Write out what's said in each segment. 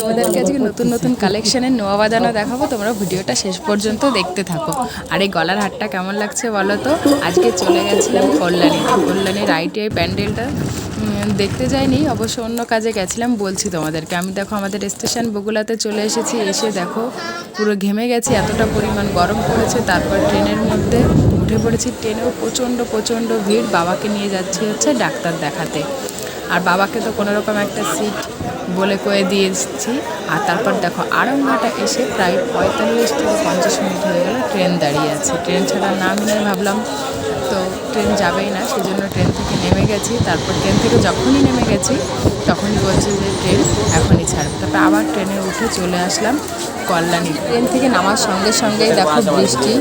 তোমাদেরকে আজকে নতুন নতুন কালেকশনের নোয়া বাজানো দেখাবো। তোমরা ভিডিওটা শেষ পর্যন্ত দেখতে থাকো। আর এই গলার হারটা কেমন লাগছে বলো তো? আজকে চলে গেছিলাম কল্যাণী। কল্যাণীর আইটিআই প্যান্ডেলটা দেখতে যাইনি, অবশ্য অন্য কাজে গেছিলাম, বলছি তোমাদেরকে। আমি দেখো আমাদের স্টেশন বগুলাতে চলে এসেছি, এসে দেখো, পুরো ঘেমে গেছি, এতটা পরিমাণ গরম পড়েছে। তারপর ট্রেনের মধ্যে উঠে পড়েছি। ট্রেনেও প্রচণ্ড প্রচণ্ড ভিড়। বাবাকে নিয়ে যাচ্ছি হচ্ছে ডাক্তার দেখাতে। আর বাবাকে তো কোনো রকম একটা সিট বলে কয়ে দিয়েছি। আর তারপর দেখো আরামঘাটা এসে প্রায় পঁয়তাল্লিশ থেকে পঞ্চাশ মিনিট হয়ে গেল, ট্রেন দাঁড়িয়ে আছে। ট্রেন ছাড়া নাম নিয়ে ভাবলাম, তো ট্রেন যাবেই না, সেজন্য ট্রেন গেছি তারপর ট্রেন থেকে যখনই নেমে গেছি তখনই বলছে যে ট্রেন এখনই ছাড়বে। তারপর আবার ট্রেনে উঠে চলে আসলাম কল্যাণী। ট্রেন থেকে নামার সঙ্গে সঙ্গেই দেখো বৃষ্টি।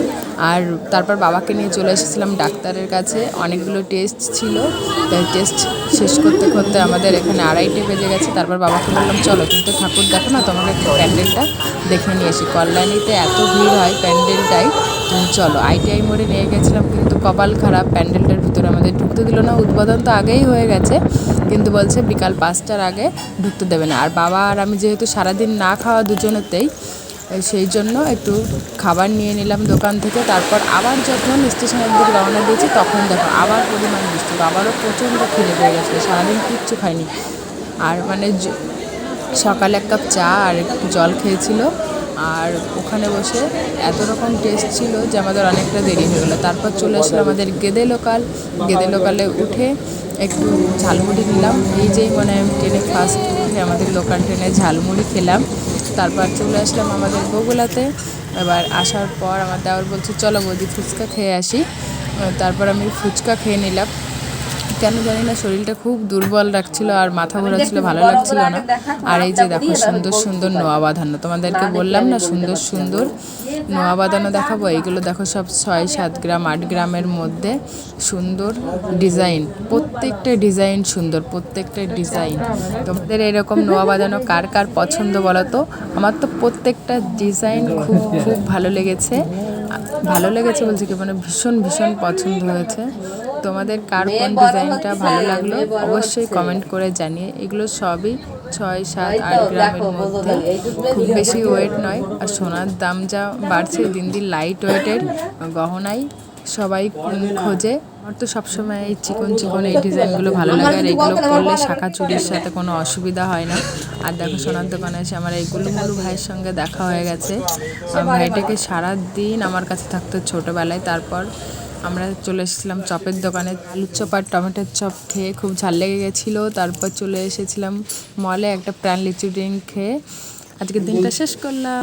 আর তারপর বাবাকে নিয়ে চলে এসেছিলাম ডাক্তারের কাছে। অনেকগুলো টেস্ট ছিল। তাই টেস্ট শেষ করতে করতে আমাদের এখানে আড়াইটে বেজে গেছে। তারপর বাবাকে বললাম চলো তুমি তো ঠাকুর দেখো না তোমাকে প্যান্ডেলটা দেখে নিয়ে এসি। কল্যাণীতে এত ভিড় হয় প্যান্ডেলটাই। চলো আইটিআই মোড়ে নিয়ে গেছিলাম, কিন্তু কপাল খারাপ, প্যান্ডেলটার ভিতরে আমাদের ঢুকতে দিল না, উদ্বোধন তো আগেই হয়ে গেছে, কিন্তু বলছে বিকাল পাঁচটার আগে ঢুকতে দেবে না। আর বাবা আর আমি যেহেতু সারাদিন না খাওয়া দুজনেতেই সেই জন্য একটু খাবার নিয়ে নিলাম দোকান থেকে, তারপর আবার যখন স্টেশনের দিকে রওনা দিয়েছি, তখন দেখো আবার পরিমাণ বৃষ্টি, বাবারও প্রচণ্ড খিদে পেয়ে গেছিল, সারাদিন কিচ্ছু খাইনি। আর মানে সকালে এক কাপ চা আর একটু জল খেয়েছিল আর ওখানে বসে এত রকম টেস্ট ছিল যে আমাদের অনেকটা দেরি হয়ে গেলো। তারপর চলে আসলো আমাদের গেদে লোকাল গেদে লোকালে উঠে একটু ঝালমুড়ি নিলাম। এই যেই মানে ট্রেনে ফার্স্ট উঠে আমাদের লোকাল ট্রেনে ঝালমুড়ি খেলাম। তারপর চলে আসলাম আমাদের বগুলাতে। এবার আসার পর আমার দেওয়ার বলছে, চলো বৌদি ফুচকা খেয়ে আসি। তারপর আমি ফুচকা খেয়ে নিলাম। কেন জানি না, শরীরটা খুব দুর্বল রাখছিল আর মাথা ঘোরাচ্ছিল ভালো লাগছিল না। আর এই যে দেখো, সুন্দর সুন্দর নোয়া বাঁধানো তোমাদেরকে বললাম না, সুন্দর সুন্দর নোয়া বাঁধানো দেখাবো? এইগুলো দেখো সব ছয়, সাত গ্রাম, আট গ্রামের মধ্যে সুন্দর ডিজাইন, প্রত্যেকটা ডিজাইন সুন্দর, প্রত্যেকটা ডিজাইন। তোমাদের এরকম নোয়া বাঁধানো কার কার পছন্দ বলো তো? আমার তো প্রত্যেকটা ডিজাইন খুব খুব ভালো লেগেছে। ভালো লেগেছে বলছি কি মানে ভীষণ ভীষণ পছন্দ হয়েছে। তোমাদের কার কোন ডিজাইনটা ভালো লাগল অবশ্যই কমেন্ট করে জানিয়ে। এগুলো সবই ছয় সাত আট গ্রামের মধ্যে। খুব বেশি ওয়েট নয় আর সোনার দাম যা বাড়ছে দিন দিন লাইট ওয়েটের গহনাই সবাই খোঁজে। আমার তো সবসময় এই চিকন চিকন এই ডিজাইনগুলো ভালো লাগে আর এগুলো করলে শাখা চুরির সাথে কোনো অসুবিধা হয় না। আর দেখো সোনার দোকানে এসে আমার এই গুলুমুলু ভাইয়ের সঙ্গে দেখা হয়ে গেছে। ভাইটাকে সারা দিন আমার কাছে থাকতো ছোটোবেলায় তারপর আমরা চলে এসেছিলাম চপের দোকানে। আলুর চপ আর টমেটোর চপ খেয়ে খুব ঝাল লেগে গেছিল। তারপর চলে এসেছিলাম মলে একটা প্রাণ লিচু ড্রিঙ্ক খেয়ে। আজকের দিনটা শেষ করলাম।